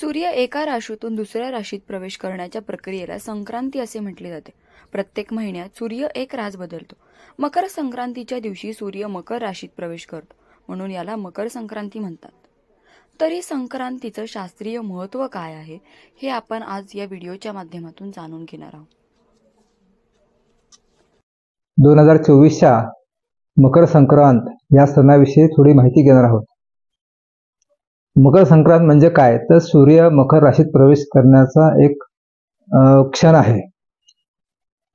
सूर्य एका राशीतून दुसऱ्या राशीत प्रवेश करण्याच्या प्रक्रियेला संक्रांती असे म्हटले जाते. प्रत्येक महिन्यात सूर्य एक रास बदलतो. मकर संक्रांतीच्या दिवशी सूर्य मकर राशीत प्रवेश करतो म्हणून याला मकर संक्रांती म्हणतात. तरी संक्रांतीचं शास्त्रीय महत्त्व काय आहे हे आपण आज या व्हिडिओच्या माध्यमातून जाणून घेणार आहोत. दोन हजार चोवीसच्या मकर संक्रांत या सणाविषयी थोडी माहिती घेणार आहोत. मकर संक्रांत म्हणजे काय? तर सूर्य मकर राशीत प्रवेश करण्याचा एक क्षण आहे.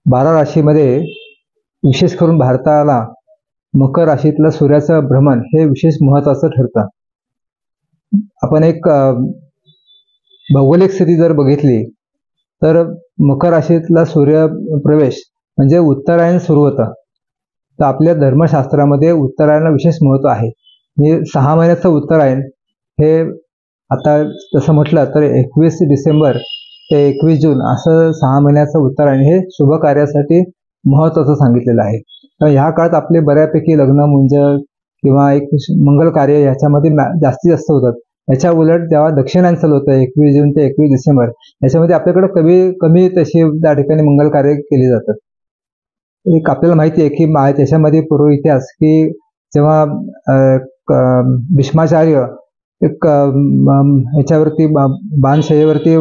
बारा राशीमध्ये विशेष करून भारताला मकर राशीतलं सूर्याचं भ्रमण हे विशेष महत्वाचं ठरतं. आपण एक भौगोलिक स्थिती जर बघितली तर मकर राशीतला सूर्य प्रवेश म्हणजे उत्तरायण सुरू होतं. तर आपल्या धर्मशास्त्रामध्ये उत्तरायणाला विशेष महत्त्व आहे. म्हणजे सहा महिन्याचं उत्तरायण हे आता तसं म्हटलं तर एकवीस डिसेंबर ते एकवीस जून असं सहा महिन्याचं उत्तरायण हे शुभ कार्यासाठी महत्त्वाचं सांगितलेलं आहे. तर ह्या काळात आपले बऱ्यापैकी लग्न मुंज किंवा एक मंगल कार्य ह्याच्यामध्ये मॅ- जास्तीत जास्त होतात. याच्या उलट जेव्हा दक्षिणांचल होतं एकवीस जून ते एकवीस डिसेंबर याच्यामध्ये आपल्याकडे कमी कमी तशी त्या ठिकाणी मंगल कार्य केली जातात एक आपल्याला माहिती आहे की त्याच्यामध्ये पूर्व इतिहास की जेव्हा क- भीष्माचार्य एक ह्याच्यावरती बा- बाणशयेवरती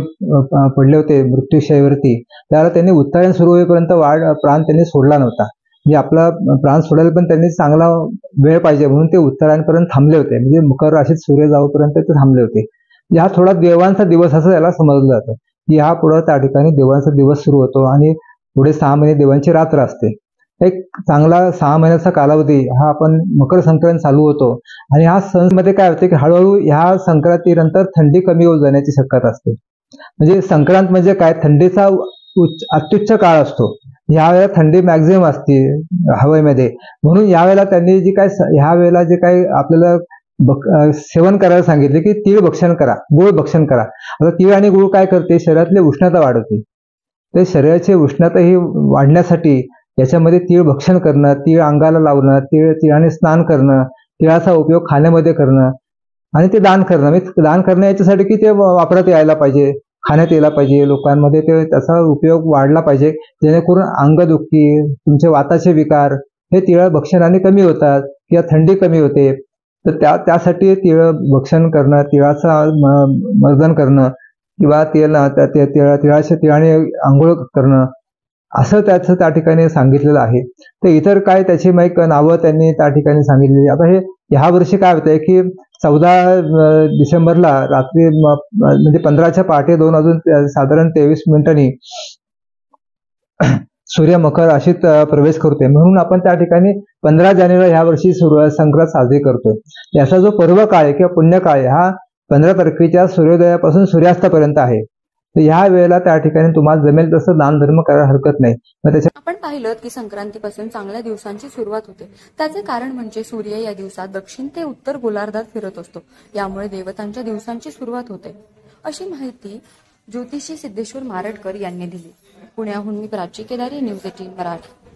पडले होते मृत्यूशयेवरती त्याला त्यांनी उत्तरायण सुरू होईपर्यंत वाढ प्राण त्यांनी सोडला नव्हता. म्हणजे आपला प्राण सोडायला पण त्यांनी चांगला वेळ पाहिजे म्हणून ते उत्तरायणपर्यंत थांबले होते. म्हणजे मकर राशीत सूर्य जाऊपर्यंत ते थांबले होते. हा थोडा देवांचा दिवस असं याला समजलं जातं की हा पुढं त्या ठिकाणी देवांचा दिवस सुरू होतो आणि पुढे सहा महिने देवांची रात्र असते. एक चांगला सहा महिन्याचा कालावधी हा आपण मकर संक्रांत चालू होतो. आणि ह्या सणमध्ये काय होते की हळूहळू ह्या संक्रांतीनंतर थंडी कमी होऊन जाण्याची शक्यता असते. म्हणजे संक्रांत म्हणजे काय? थंडीचा उच्च अत्युच्च काळ असतो. यावेळेला थंडी मॅक्झिमम असते हवेमध्ये. म्हणून यावेळेला त्यांनी जी काय ह्या वेळेला जे काही आपल्याला सेवन करायला सांगितले की तीळ भक्षण करा गुळ भक्षण करा. आता तीळ आणि गुळ काय करते? शरीरातली उष्णता वाढवते. तर शरीराची उष्णता ही वाढण्यासाठी याच्यामध्ये तीळ भक्षण करणं तीळ अंगाला लावणं तीळ तिळाने स्नान करणं तिळाचा उपयोग खाण्यामध्ये करणं आणि ते दान करणं. म्हणजे दान करणं याच्यासाठी की ते वापरात यायला पाहिजे खाण्यात यायला पाहिजे लोकांमध्ये ते त्याचा उपयोग वाढला पाहिजे जेणेकरून अंगदुखी तुमचे वाताचे विकार हे तिळ भक्षणाने कमी होतात किंवा थंडी कमी होते. तर त्या त्यासाठी तिळ भक्षण करणं तिळाचा म- मर्दन करणं किंवा तेल त्या- तिळा तिळाच्या तिळाने आंघोळ करणं असं त्याचं त्या ठिकाणी सांगितलेलं आहे. तर इतर काय त्याची मग एक नावं त्यांनी त्या ठिकाणी सांगितलेली आता हे ह्या वर्षी काय होतंय की चौदा डिसेंबरला रात्री म्हणजे पंधराच्या पहाटे दोन अजून साधारण तेवीस मिनिटांनी सूर्य मकर राशीत प्रवेश करतोय. म्हणून आपण त्या ठिकाणी पंधरा जानेवारी ह्या वर्षी संक्रांत साजरी करतोय. याचा जो पर्व काळ आहे किंवा पुण्यकाळ आहे हा पंधरा तारखेच्या सूर्योदयापासून सूर्यास्तापर्यंत आहे. ह्या वेळेला त्या ठिकाणी तुम्हाला जमेल तसं दान धर्म करायला हरकत नाही. मग त्याच्या आपण पाहिलं की संक्रांतीपासून चांगल्या दिवसांची सुरुवात होते. त्याचे कारण म्हणजे सूर्य या दिवसात दक्षिण ते उत्तर गोलार्धात फिरत असतो. यामुळे देवतांच्या दिवसांची सुरुवात होते. अशी माहिती ज्योतिषी सिद्धेश्वर मारडकर यांनी दिली. पुण्याहून मी प्राची केदारी न्यूज एटीन मराठी.